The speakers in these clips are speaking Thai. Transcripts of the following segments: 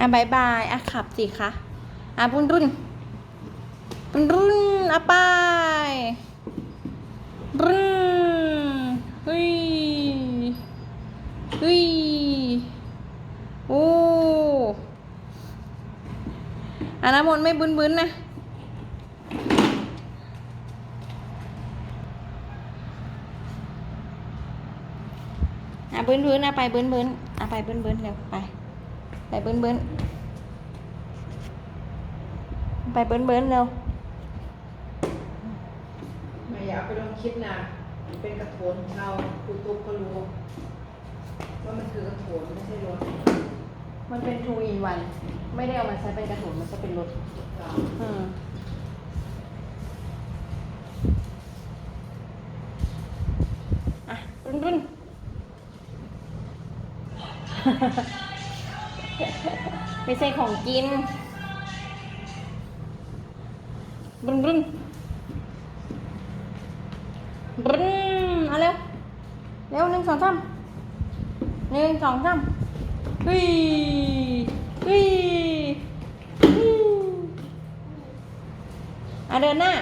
อะบายบายอะขับสิคะอะปุ้นรุ่นปุ้นรุ่นอะไปรุ่นเฮ้ยเฮ้ยโอ้อะน้ำมนต์ไม่บึ้นบึ้นนะอะบึ้นบึ้นอะไปบึ้นบึ้นอะไปบึ้นบึ้นเร็วไป ไปเบิ้นเบิ้นไปเบิ้นเบิ้นเร็วไม่อยากไปลองคิดนะเป็นกระโถนเราครูตุ๊กก็รู้ว่ามันคือกระโถนไม่ใช่รถมันเป็น two in one ไม่ได้เอามาใช้เป็นกระถุนมันจะเป็นรถเราอืมอะรุ่นรุ่น ไม่ใช่ของกินรุ่นรุ่นรุ่นเอาเร็ว เร็วหนึ่งสองสามหนึ่งสองสามเฮ้ยเฮ้ยฮู้อะเดินหน้า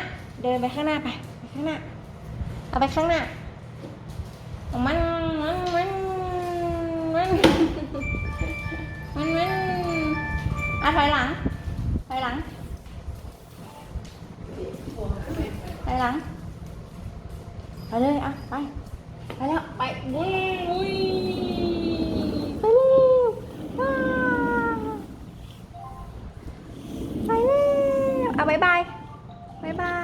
เดินไปข้างหน้าไป ไปข้างหน้า เอาไปข้างหน้า à ถอยหลังถอยหลังถอยหลังไปเลยอ่ะไปไปแล้วไปวุ้ยวุ้ยไปเร็วไปเร็วเอาบายบายบายบาย